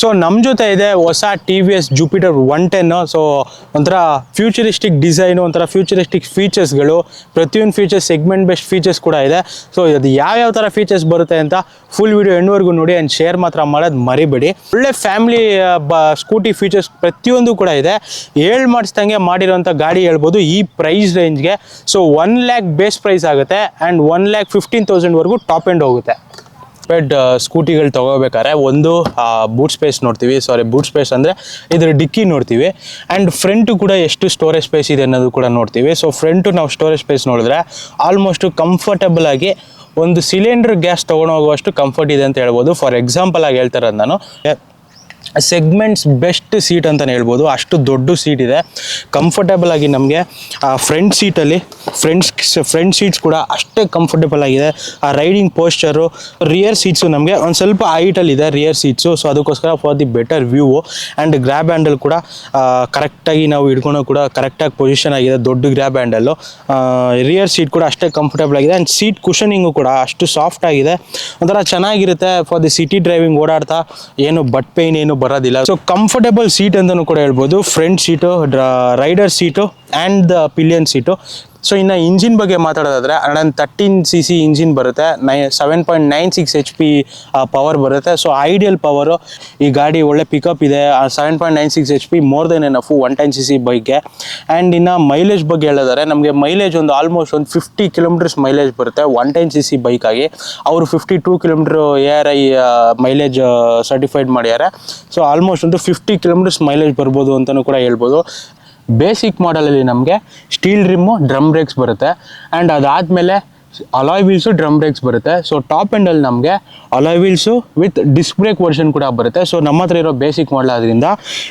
So ನಮ್ಮ ಜೊತೆ ಇದೆ ಹೊಸ T V S Jupiter one ten so ಒಂಥರ ಫ್ಯೂಚರಿಸ್ಟಿಕ್ ಡಿಸೈನು ಒಂಥರ ಫ್ಯೂಚರಿಸ್ಟಿಕ್ ಫೀಚರ್ಸ್ಗಳು ಪ್ರತಿಯೊಂದು ಫೀಚರ್ಸ್ ಸೆಗ್ಮೆಂಟ್ ಬೆಸ್ಟ್ ಫೀಚರ್ಸ್ ಕೂಡ ಇದೆ. ಸೊ ಅದು ಯಾವ್ಯಾವ ಥರ ಫೀಚರ್ಸ್ ಬರುತ್ತೆ ಅಂತ ಫುಲ್ ವಿಡಿಯೋ ಎಂಡ್ವರೆಗೂ ನೋಡಿ ಆ್ಯಂಡ್ ಶೇರ್ ಮಾತ್ರ ಮಾಡೋದು ಮರಿಬೇಡಿ. ಒಳ್ಳೆ ಫ್ಯಾಮಿಲಿ ಬ ಸ್ಕೂಟಿ ಫೀಚರ್ಸ್ ಪ್ರತಿಯೊಂದು ಕೂಡ ಇದೆ. ಏಳು ಮಾಡಿಸ್ದಂಗೆ ಮಾಡಿರೋಂಥ ಗಾಡಿ ಹೇಳ್ಬೋದು ಈ price ರೇಂಜ್ಗೆ so one lakh base price ಆಗುತ್ತೆ ಆ್ಯಂಡ್ ಒನ್ ಲ್ಯಾಕ್ ಫಿಫ್ಟೀನ್ ತೌಸಂಡ್ವರೆಗೂ ಟಾಪ್ ಎಂಡ್ ಹೋಗುತ್ತೆ. ಪೆಡ್ ಸ್ಕೂಟಿಗಳು ತೊಗೋಬೇಕಾದ್ರೆ ಒಂದು ಬೂಟ್ ಸ್ಪೇಸ್ ನೋಡ್ತೀವಿ. ಸಾರಿ ಬೂಟ್ ಸ್ಪೇಸ್ ಅಂದರೆ ಇದರ ಡಿಕ್ಕಿ ನೋಡ್ತೀವಿ. ಆ್ಯಂಡ್ ಫ್ರಂಟು ಕೂಡ ಎಷ್ಟು ಸ್ಟೋರೇಜ್ ಸ್ಪೇಸ್ ಇದೆ ಅನ್ನೋದು ಕೂಡ ನೋಡ್ತೀವಿ. ಸೊ ಫ್ರಂಟು ನಾವು ಸ್ಟೋರೇಜ್ ಸ್ಪೇಸ್ ನೋಡಿದ್ರೆ ಆಲ್ಮೋಸ್ಟ್ ಕಂಫರ್ಟಬಲ್ ಆಗಿ ಒಂದು ಸಿಲಿಂಡರ್ ಗ್ಯಾಸ್ ತೊಗೊಂಡೋಗುವಷ್ಟು ಕಂಫರ್ಟ್ ಇದೆ ಅಂತ ಹೇಳ್ಬೋದು. ಫಾರ್ ಎಕ್ಸಾಂಪಲ್ ಆಗಿ ಹೇಳ್ತಾರೆ ನಾನು. ಸೆಗ್ಮೆಂಟ್ಸ್ ಬೆಸ್ಟ್ ಸೀಟ್ ಅಂತಲೇ ಹೇಳ್ಬೋದು. ಅಷ್ಟು ದೊಡ್ಡ ಸೀಟ್ ಇದೆ. ಕಂಫರ್ಟೇಬಲ್ ಆಗಿ ನಮಗೆ ಫ್ರಂಟ್ ಸೀಟಲ್ಲಿ ಫ್ರೆಂಡ್ಸ್ ಫ್ರಂಟ್ ಸೀಟ್ಸ್ ಕೂಡ ಅಷ್ಟೇ ಕಂಫರ್ಟೇಬಲ್ ಆಗಿದೆ. ಆ ರೈಡಿಂಗ್ ಪೋಸ್ಚರು ರಿಯರ್ ಸೀಟ್ಸು ನಮಗೆ ಒಂದು ಸ್ವಲ್ಪ ಹೈಟಲ್ಲಿ ಇದೆ ರಿಯರ್ ಸೀಟ್ಸು ಸೊ ಅದಕ್ಕೋಸ್ಕರ for the better view and grab handle ಕೂಡ ಕರೆಕ್ಟಾಗಿ ನಾವು ಹಿಡ್ಕೊಂಡು ಕೂಡ ಕರೆಕ್ಟಾಗಿ ಪೊಸಿಷನ್ ಆಗಿದೆ, ದೊಡ್ಡ ಗ್ರ್ಯಾಬ್ ಹ್ಯಾಂಡಲ್ಲು ರಿಯರ್ ಸೀಟ್ ಕೂಡ ಅಷ್ಟೇ ಕಂಫರ್ಟೇಬಲ್ ಆಗಿದೆ ಆ್ಯಂಡ್ ಸೀಟ್ ಕುಷನಿಂಗು ಕೂಡ ಅಷ್ಟು ಸಾಫ್ಟ್ ಆಗಿದೆ. ಒಂಥರ ಚೆನ್ನಾಗಿರುತ್ತೆ ಫಾರ್ ದಿ ಸಿಟಿ ಡ್ರೈವಿಂಗ್ ಓಡಾಡ್ತಾ. ಏನು ಬಟ್ ಪೇನ್ ಏನು ಬರೋದಿಲ್ಲ. ಸೊ ಕಂಫರ್ಟೇಬಲ್ ಸೀಟ್ ಅಂತಲೂ ಕೂಡ ಹೇಳ್ಬೋದು. Front seat rider seat and the pillion seat so ಇನ್ನು ಇಂಜಿನ್ ಬಗ್ಗೆ ಮಾತಾಡೋದಾದ್ರೆ around thirteen C C engine ಬರುತ್ತೆ ನೈ seven point nine six H P power ಬರುತ್ತೆ. ಸೊ ಐಡಿಯಲ್ ಪವರು ಈ ಗಾಡಿ ಒಳ್ಳೆ ಪಿಕಪ್ ಇದೆ. Seven point nine six H P more than enough one ten C C ಬೈಕ್ಗೆ. And ಇನ್ನು mileage ಬಗ್ಗೆ ಹೇಳೋದಾದ್ರೆ, ನಮಗೆ ಮೈಲೇಜ್ ಒಂದು ಆಲ್ಮೋಸ್ಟ್ ಒಂದು ಫಿಫ್ಟಿ ಕಿಲೋಮೀಟರ್ಸ್ ಮೈಲೇಜ್ ಬರುತ್ತೆ ಒನ್ ಟೆನ್ ಸಿ ಸಿ ಬೈಕಾಗಿ. ಅವರು fifty two kilometre A R I mileage certified ಮಾಡ್ಯಾರೆ. ಸೊ ಆಲ್ಮೋಸ್ಟ್ ಒಂದು ಫಿಫ್ಟಿ ಕಿಲೋಮೀಟರ್ಸ್ ಮೈಲೇಜ್ ಬರ್ಬೋದು ಅಂತಲೂ ಕೂಡ ಹೇಳ್ಬೋದು. ಬೇಸಿಕ್ ಮಾಡಲಲ್ಲಿ ನಮಗೆ ಸ್ಟೀಲ್ ರಿಮ್ಮು ಡ್ರಮ್ ಬ್ರೇಕ್ಸ್ ಬರುತ್ತೆ. ಆ್ಯಂಡ್ ಅದಾದಮೇಲೆ ಅಲಾಯ್ ವೀಲ್ಸು ಡ್ರಮ್ ಬ್ರೇಕ್ಸ್ ಬರುತ್ತೆ. ಸೊ ಟಾಪ್ ಎಂಡಲ್ಲಿ ನಮಗೆ alloy wheels with disc brake version ಕೂಡ ಬರುತ್ತೆ. ಸೊ ನಮ್ಮ ಹತ್ರ ಇರೋ ಬೇಸಿಕ್ ಮಾಡಲ್ ಆದ್ರಿಂದ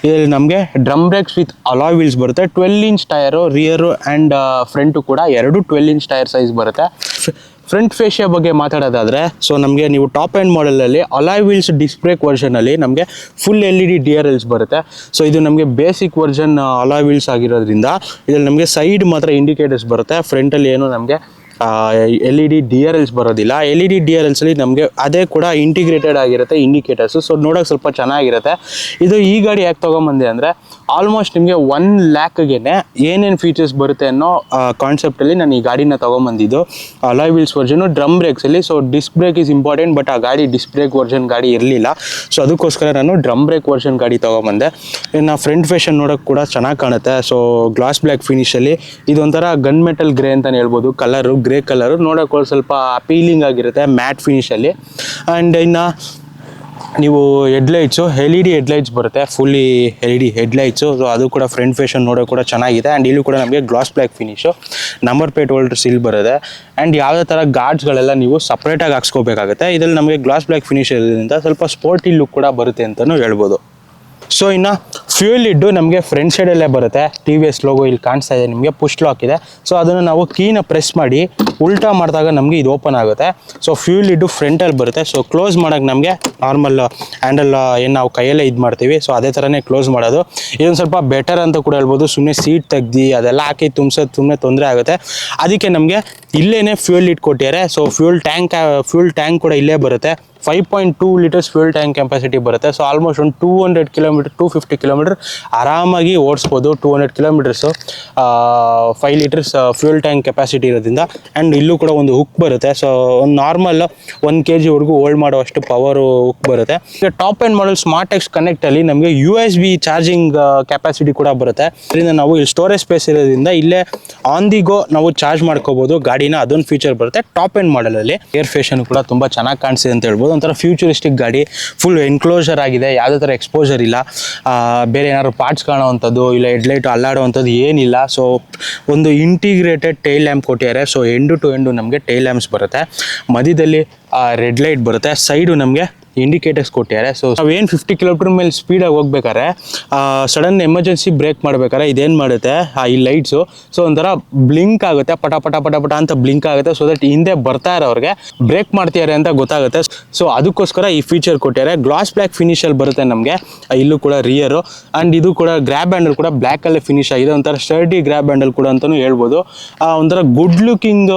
ಇದರಲ್ಲಿ ನಮಗೆ drum brakes with alloy wheels ಬರುತ್ತೆ. Twelve inch tyre rear and front ಕೂಡ ಎರಡು ಟ್ವೆಲ್ ಇಂಚ್ ಟೈರ್ ಸೈಜ್ ಬರುತ್ತೆ. ಫ್ರಂಟ್ ಫೇಶಿಯಾ ಬಗ್ಗೆ ಮಾತಾಡೋದಾದರೆ ಸೊ ನಮಗೆ ನೀವು ಟಾಪ್ ಆ್ಯಂಡ್ ಮಾಡಲಲ್ಲಿ ಅಲಾಯ್ ವೀಲ್ಸ್ ಡಿಸ್ಬ್ರೇಕ್ ವರ್ಷನಲ್ಲಿ ನಮಗೆ full L E D D R Ls ಬರುತ್ತೆ. ಸೊ ಇದು ನಮಗೆ ಬೇಸಿಕ್ ವರ್ಷನ್ ಅಲಾಯ್ ವೀಲ್ಸ್ ಆಗಿರೋದ್ರಿಂದ, ಇದರಲ್ಲಿ ನಮಗೆ ಸೈಡ್ ಮಾತ್ರ ಇಂಡಿಕೇಟರ್ಸ್ ಬರುತ್ತೆ. ಫ್ರಂಟಲ್ಲಿ ಏನು ನಮಗೆ L E D D R Ls ಬರೋದಿಲ್ಲ. L E D D R ಎಲ್ಸಲ್ಲಿ ನಮಗೆ ಅದೇ ಕೂಡ ಇಂಟಿಗ್ರೇಟೆಡ್ ಆಗಿರುತ್ತೆ ಇಂಡಿಕೇಟರ್ಸು ಸೊ ನೋಡೋಕೆ ಸ್ವಲ್ಪ ಚೆನ್ನಾಗಿರುತ್ತೆ. ಇದು ಈ ಗಾಡಿ ಯಾಕೆ ತೊಗೊಂಬಂದೆ ಅಂದರೆ ಆಲ್ಮೋಸ್ಟ್ ನಿಮಗೆ ಒನ್ ಲ್ಯಾಕ್ಗೆ ಏನೇನು ಫೀಚರ್ಸ್ ಬರುತ್ತೆ ಅನ್ನೋ ಕಾನ್ಸೆಪ್ಟಲ್ಲಿ ನಾನು ಈ ಗಾಡಿನ ತೊಗೊಂಬಂದಿದ್ದು. Alloy wheels version drum ಬ್ರೇಕ್ಸಲ್ಲಿ so disc brake is important but ಆ ಗಾಡಿ ಡಿಸ್ಕ್ ಬ್ರೇಕ್ ವರ್ಷನ್ ಗಾಡಿ ಇರಲಿಲ್ಲ. ಸೊ ಅದಕ್ಕೋಸ್ಕರ ನಾನು ಡ್ರಮ್ ಬ್ರೇಕ್ ವರ್ಷನ್ ಗಾಡಿ ತೊಗೊಂಬಂದೆ. ಇನ್ನು ಫ್ರಂಟ್ ಫೇಶನ್ ನೋಡೋಕೆ ಕೂಡ ಚೆನ್ನಾಗಿ ಕಾಣುತ್ತೆ. ಸೊ ಗ್ಲಾಸ್ ಬ್ಲ್ಯಾಕ್ ಫಿನಿಷಲ್ಲಿ ಇದೊಂಥರ ಗನ್ ಮೆಟಲ್ ಗ್ರೇ ಅಂತಲೇ ಹೇಳ್ಬೋದು. Colour grey colour. ನೋಡೋಕ್ಕೆ ಒಂದು ಸ್ವಲ್ಪ ಅಪೀಲಿಂಗ್ ಆಗಿರುತ್ತೆ ಮ್ಯಾಟ್ ಫಿನಿಷಲ್ಲಿ ಆ್ಯಂಡ್ ಇನ್ನು ನೀವು headlights L E D headlights ಬರುತ್ತೆ. Fully L E D headlights so ಅದು ಕೂಡ ಫ್ರಂಟ್ ಫೇಷನ್ ನೋಡೋಕೆ ಕೂಡ ಚೆನ್ನಾಗಿದೆ. ಆ್ಯಂಡ್ ಇಲ್ಲೂ ಕೂಡ ನಮಗೆ glass black finish. Number plate holders ಇಲ್ಲಿ ಬರುತ್ತೆ. ಆ್ಯಂಡ್ ಯಾವುದೇ ಥರ ಗಾರ್ಡ್ಸ್ಗಳೆಲ್ಲ ನೀವು ಸಪ್ರೇಟಾಗಿ ಹಾಕ್ಸ್ಕೋಬೇಕಾಗುತ್ತೆ. ಇದರಲ್ಲಿ ನಮಗೆ ಗ್ಲಾಸ್ ಬ್ಲ್ಯಾಕ್ ಫಿನಿಶ್ ಇರೋದ್ರಿಂದ ಸ್ವಲ್ಪ ಸ್ಪೋರ್ಟಿ ಲುಕ್ ಕೂಡ ಬರುತ್ತೆ ಅಂತಲೂ ಹೇಳ್ಬೋದು. ಸೊ ಇನ್ನು ಫ್ಯೂಯಲ್ ಇಡ್ಡು ನಮಗೆ ಫ್ರಂಟ್ ಸೈಡಲ್ಲೇ ಬರುತ್ತೆ. ಟಿ ವಿ ಎಸ್ ಲೋಗೋ ಇಲ್ಲಿ ಕಾಣಿಸ್ತಾ ಇದೆ, ನಿಮಗೆ ಪುಷ್ ಲಾಕ್ ಇದೆ. ಸೊ ಅದನ್ನು ನಾವು ಕೀನ ಪ್ರೆಸ್ ಮಾಡಿ ಉಲ್ಟಾ ಮಾಡಿದಾಗ ನಮಗೆ ಇದು ಓಪನ್ ಆಗುತ್ತೆ. ಸೊ ಫ್ಯೂಯಲ್ ಇಡ್ಡು ಫ್ರಂಟಲ್ಲಿ ಬರುತ್ತೆ. ಸೊ ಕ್ಲೋಸ್ ಮಾಡೋಕ್ಕೆ ನಮಗೆ ನಾರ್ಮಲ್ ಹ್ಯಾಂಡಲ್ ಏನು ನಾವು ಕೈಯಲ್ಲೇ ಇದು ಮಾಡ್ತೀವಿ. ಸೊ ಅದೇ ಥರನೇ ಕ್ಲೋಸ್ ಮಾಡೋದು. ಇದೊಂದು ಸ್ವಲ್ಪ ಬೆಟರ್ ಅಂತ ಕೂಡ ಹೇಳ್ಬೋದು. ಸುಮ್ಮನೆ ಸೀಟ್ ತೆಗ್ದು, ಅದೆಲ್ಲ ಹಾಕಿ ತುಂಬಿಸೋದು ಸುಮ್ಮನೆ ತೊಂದರೆ ಆಗುತ್ತೆ. ಅದಕ್ಕೆ ನಮಗೆ ಇಲ್ಲೇ fuel ಇಟ್ಕೊಟ್ಟಿದ್ದಾರೆ so fuel tank fuel tank ಕೂಡ ಇಲ್ಲೇ ಬರುತ್ತೆ. Five point two litres fuel tank capacity ಬರುತ್ತೆ. ಸೊ ಆಲ್ಮೋಸ್ಟ್ ಒಂದು two hundred kilometre two fifty kilometre ಆರಾಮಾಗಿ ಓಡಿಸ್ಬೋದು two hundred kilometres five litres fuel tank capacity ಇರೋದ್ರಿಂದ. ಆ್ಯಂಡ್ ಇಲ್ಲೂ ಕೂಡ ಒಂದು ಹುಕ್ ಬರುತ್ತೆ. ಸೊ ಒಂದು ನಾರ್ಮಲ್ ಒನ್ ಕೆ ಜಿವರೆಗೂ ಹೋಲ್ಡ್ ಮಾಡುವಷ್ಟು ಪವರು ಹುಕ್ ಬರುತ್ತೆ. ಈಗ top end model smart X ಕನೆಕ್ಟಲ್ಲಿ ನಮಗೆ U S B charging capacity ಕೂಡ ಬರುತ್ತೆ. ಅದರಿಂದ ನಾವು ಇಲ್ಲಿ ಸ್ಟೋರೇಜ್ ಸ್ಪೇಸ್ ಇರೋದ್ರಿಂದ ಇಲ್ಲೇ ಆನ್ ದಿ ಗೋ ನಾವು ಚಾರ್ಜ್ ಮಾಡ್ಕೋಬೋದು. ಗಾಡಿನ ಅದೊಂದು ಫೀಚರ್ ಬರುತ್ತೆ. ಟಾಪ್ ಆ್ಯಂಡ್ ಮಾಡಲಲ್ಲಿ ಏರ್ ಫೇಷನ್ ಕೂಡ ತುಂಬ ಚೆನ್ನಾಗಿ ಕಾಣಿಸಿದೆ ಅಂತ ಹೇಳ್ಬೋದು. ಒಂಥರ ಫ್ಯೂಚರಿಸ್ಟಿಕ್ ಗಾಡಿ ಫುಲ್ ಎನ್ಕ್ಲೋಜರ್ ಆಗಿದೆ. ಯಾವುದೇ ಥರ ಎಕ್ಸ್ಪೋಜರ್ ಇಲ್ಲ. ಬೇರೆ ಏನಾದ್ರು ಪಾರ್ಟ್ಸ್ ಕಾಣೋವಂಥದ್ದು, ಇಲ್ಲ ಹೆಡ್ಲೈಟ್ ಅಲ್ಲಾಡುವಂಥದ್ದು ಏನಿಲ್ಲ. ಸೊ ಒಂದು ಇಂಟಿಗ್ರೇಟೆಡ್ ಟೈಲ್ ಲ್ಯಾಂಪ್ ಕೊಟ್ಟಿದ್ದಾರೆ. ಸೊ ಎಂಡು ಟು ಎಂಡು ನಮಗೆ ಟೈಲ್ ಲ್ಯಾಂಪ್ಸ್ ಬರುತ್ತೆ. ಮಧ್ಯದಲ್ಲಿ ರೆಡ್ ಲೈಟ್ ಬರುತ್ತೆ. ಸೈಡು ನಮಗೆ ಇಂಡಿಕೇಟರ್ಸ್ ಕೊಟ್ಟಿದ್ದಾರೆ. ಸೊ ನಾವೇನು ಫಿಫ್ಟಿ ಕಿಲೋಮೀಟರ್ ಮೇಲೆ ಸ್ಪೀಡಾಗಿ ಹೋಗ್ಬೇಕಾದ್ರೆ ಸಡನ್ ಎಮರ್ಜೆನ್ಸಿ ಬ್ರೇಕ್ ಮಾಡ್ಬೇಕಾದ್ರೆ ಇದೇನು ಮಾಡುತ್ತೆ? ಆ, ಈ ಲೈಟ್ಸು ಸೊ ಒಂಥರ ಬ್ಲಿಂಕ್ ಆಗುತ್ತೆ, ಪಟ ಪಟ ಪಟ ಪಟ ಅಂತ ಬ್ಲಿಂಕ್ ಆಗುತ್ತೆ. ಸೊ ದಟ್ ಹಿಂದೆ ಬರ್ತಾ ಇರೋರಿಗೆ ಬ್ರೇಕ್ ಮಾಡ್ತಿದ್ದಾರೆ ಅಂತ ಗೊತ್ತಾಗುತ್ತೆ. ಸೊ ಅದಕ್ಕೋಸ್ಕರ ಈ ಫೀಚರ್ ಕೊಟ್ಟಿದ್ದಾರೆ. ಗ್ಲಾಸ್ ಬ್ಲ್ಯಾಕ್ ಫಿನಿಶಲ್ಲಿ ಬರುತ್ತೆ ನಮಗೆ. ಇಲ್ಲೂ ಕೂಡ ರಿಯರು ಆ್ಯಂಡ್ ಇದು ಕೂಡ ಗ್ರ್ಯಾಬ್ ಹ್ಯಾಂಡಲ್ ಕೂಡ ಬ್ಲ್ಯಾಕಲ್ಲೇ ಫಿನಿಶ್ ಆಗಿದೆ. ಒಂಥರ ಸ್ಟರ್ಡಿ ಗ್ರ್ಯಾಬ್ ಹ್ಯಾಂಡಲ್ ಕೂಡ ಅಂತಲೂ ಹೇಳ್ಬೋದು. ಒಂಥರ ಗುಡ್ ಲುಕಿಂಗ್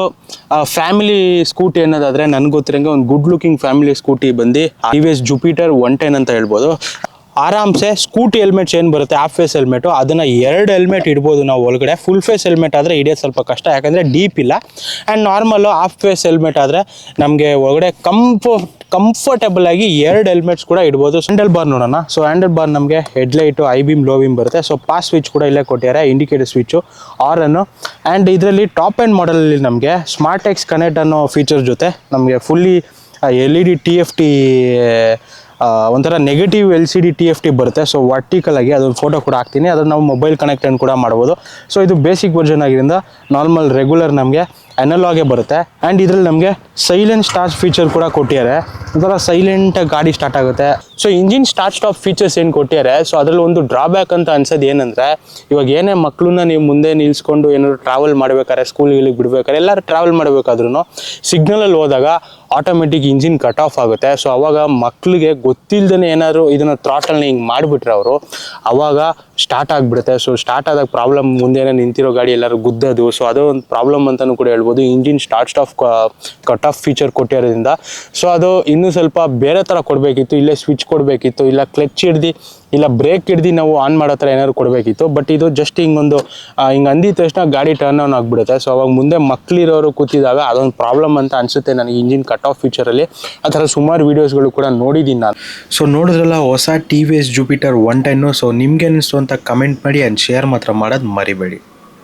ಫ್ಯಾಮಿಲಿ ಸ್ಕೂಟಿ ಅನ್ನೋದಾದರೆ ನನಗೆ ಗೊತ್ತಿರಂಗೆ ಒಂದು ಗುಡ್ ಲುಕಿಂಗ್ ಫ್ಯಾಮಿಲಿ ಸ್ಕೂಟಿ ಬಂದು T V S Jupiter one ten ಅಂತ ಹೇಳ್ಬೋದು. ಆರಾಮ್ಸೆ ಸ್ಕೂಟಿ ಹೆಲ್ಮೆಟ್ಸ್ ಏನು ಬರುತ್ತೆ? ಹಾಫ್ ಫೇಸ್ ಹೆಲ್ಮೆಟು ಅದನ್ನು ಎರಡು ಹೆಲ್ಮೆಟ್ ಇಡ್ಬೋದು ನಾವು ಒಳಗಡೆ. ಫುಲ್ ಫೇಸ್ ಹೆಲ್ಮೆಟ್ ಆದರೆ ಹಿಡಿಯೋದು ಸ್ವಲ್ಪ ಕಷ್ಟ. ಯಾಕಂದರೆ ಡೀಪ್ ಇಲ್ಲ. And normal half face helmet ಆದರೆ ನಮಗೆ ಒಳಗಡೆ ಕಂಫೋ ಕಂಫರ್ಟಬಲ್ ಆಗಿ ಎರಡು ಹೆಲ್ಮೆಟ್ಸ್ ಕೂಡ ಇಡ್ಬೋದು. ಹ್ಯಾಂಡಲ್ ಬಾರ್ ನೋಡೋಣ. ಸೊ ಹ್ಯಾಂಡಲ್ ಬಾರ್ ನಮಗೆ headlight high beam low beam ಬರುತ್ತೆ. ಸೊ ಪಾಸ್ ಸ್ವಿಚ್ ಕೂಡ ಇಲ್ಲೇ ಕೊಟ್ಟಿದ್ದಾರೆ. ಇಂಡಿಕೇಟರ್ ಸ್ವಿಚ್ಚು ಆರನ್ನು ಆ್ಯಂಡ್ ಇದರಲ್ಲಿ ಟಾಪ್ ಆ್ಯಂಡ್ ಮಾಡಲಲ್ಲಿ ನಮಗೆ ಸ್ಮಾರ್ಟ್ ಎಕ್ಸ್ ಕನೆಕ್ಟ್ ಅನ್ನೋ ಫೀಚರ್ ಜೊತೆ ನಮಗೆ fully L E D T F T ಒಂಥರ negative L C D T F T ಬರುತ್ತೆ. ಸೊ ವರ್ಟಿಕಲ್ ಆಗಿ ಅದೊಂದು ಫೋಟೋ ಕೂಡ ಹಾಕ್ತೀನಿ. ಅದನ್ನು ನಾವು ಮೊಬೈಲ್ ಕನೆಕ್ಟೆಡ್ ಕೂಡ ಮಾಡ್ಬೋದು. ಸೊ ಇದು ಬೇಸಿಕ್ ವರ್ಜನ್ ಆಗಿರಿಂದ ನಾರ್ಮಲ್ ರೆಗ್ಯುಲರ್ ನಮಗೆ ಅನಲಾಗೆ ಬರುತ್ತೆ. ಆ್ಯಂಡ್ ಇದರಲ್ಲಿ ನಮಗೆ ಸೈಲೆಂಟ್ ಸ್ಟಾರ್ಟ್ ಫೀಚರ್ ಕೂಡ ಕೊಟ್ಟಿದ್ದಾರೆ. ಒಂಥರ ಸೈಲೆಂಟ್ ಗಾಡಿ ಸ್ಟಾರ್ಟ್ ಆಗುತ್ತೆ. So engine start stop features ಏನು ಕೊಟ್ಟಿದ್ದಾರೆ? ಸೊ ಅದರಲ್ಲಿ ಒಂದು ಡ್ರಾಬ್ಯಾಕ್ ಅಂತ ಅನ್ಸೋದು ಏನಂದರೆ, ಇವಾಗ ಏನೇ ಮಕ್ಕಳನ್ನ ನೀವು ಮುಂದೆ ನಿಲ್ಲಿಸ್ಕೊಂಡು ಏನಾದ್ರು ಟ್ರಾವೆಲ್ ಮಾಡ್ಬೇಕಾದ್ರೆ ಸ್ಕೂಲ್ಗಳಿಗೆ ಬಿಡ್ಬೇಕಾದ್ರೆ, ಎಲ್ಲರೂ ಟ್ರಾವೆಲ್ ಮಾಡಬೇಕಾದ್ರೂ ಸಿಗ್ನಲಲ್ಲಿ ಹೋದಾಗ ಆಟೋಮೆಟಿಕ್ ಇಂಜಿನ್ ಕಟ್ ಆಫ್ ಆಗುತ್ತೆ. ಸೊ ಅವಾಗ ಮಕ್ಕಳಿಗೆ ಗೊತ್ತಿಲ್ಲದೇ ಏನಾದರೂ ಇದನ್ನು ಥ್ರಾಟಲ್ನ ಹಿಂಗೆ ಮಾಡಿಬಿಟ್ರೆ ಅವರು, ಅವಾಗ ಸ್ಟಾರ್ಟ್ ಆಗಿಬಿಡುತ್ತೆ. ಸೊ ಸ್ಟಾರ್ಟ್ ಆದಾಗ ಪ್ರಾಬ್ಲಮ್ ಮುಂದೆನೇ ನಿಂತಿರೋ ಗಾಡಿ ಎಲ್ಲರೂ ಗುದ್ದೋದು. ಸೊ ಅದು ಒಂದು ಪ್ರಾಬ್ಲಮ್ ಅಂತಲೂ ಕೂಡ ಹೇಳ್ಬೋದು. Engine start stop cut off feature ಕೊಟ್ಟಿರೋದ್ರಿಂದ. So ಅದು ಇನ್ನೂ ಸ್ವಲ್ಪ ಬೇರೆ ಥರ ಕೊಡಬೇಕಿತ್ತು, ಇಲ್ಲೇ ಸ್ವಿಚ್ ಕೊಡಬೇಕಿತ್ತು, ಇಲ್ಲ ಕ್ಲಚ್ ಹಿಡ್ದು ಇಲ್ಲ ಬ್ರೇಕ್ ಹಿಡ್ದು ನಾವು ಆನ್ ಮಾಡೋ ಥರ ಏನಾದ್ರು ಕೊಡಬೇಕಿತ್ತು ಬಟ್ ಇದು ಜಸ್ಟ್ ಹಿಂಗೊಂದು ಹಿಂಗೆ ಅಂದಿದ ತಕ್ಷಣ ಗಾಡಿ ಟರ್ನ್ ಆನ್ ಆಗಿಬಿಡುತ್ತೆ. ಸೊ ಅವಾಗ ಮುಂದೆ ಮಕ್ಕಳಿರೋರು ಕೂತಿದಾಗ ಅದೊಂದು ಪ್ರಾಬ್ಲಮ್ ಅಂತ ಅನಿಸುತ್ತೆ ನನಗೆ ಇಂಜಿನ್ ಕಟ್ ಆಫ್ ಫ್ಯೂಚರಲ್ಲಿ ಆ ಥರ ಸುಮಾರು ವೀಡಿಯೋಸ್ಗಳು ಕೂಡ ನೋಡಿದ್ದೀನಿ ನಾನು. ಸೊ ನೋಡಿದ್ರಲ್ಲ, ಹೊಸ T V S Jupiter one ten so ನಿಮ್ಗೆ ಅನಿಸ್ತು ಅಂತ ಕಮೆಂಟ್ ಮಾಡಿ ಆ್ಯಂಡ್ ಶೇರ್ ಮಾತ್ರ ಮಾಡೋದು ಮರಿಬೇಡಿ.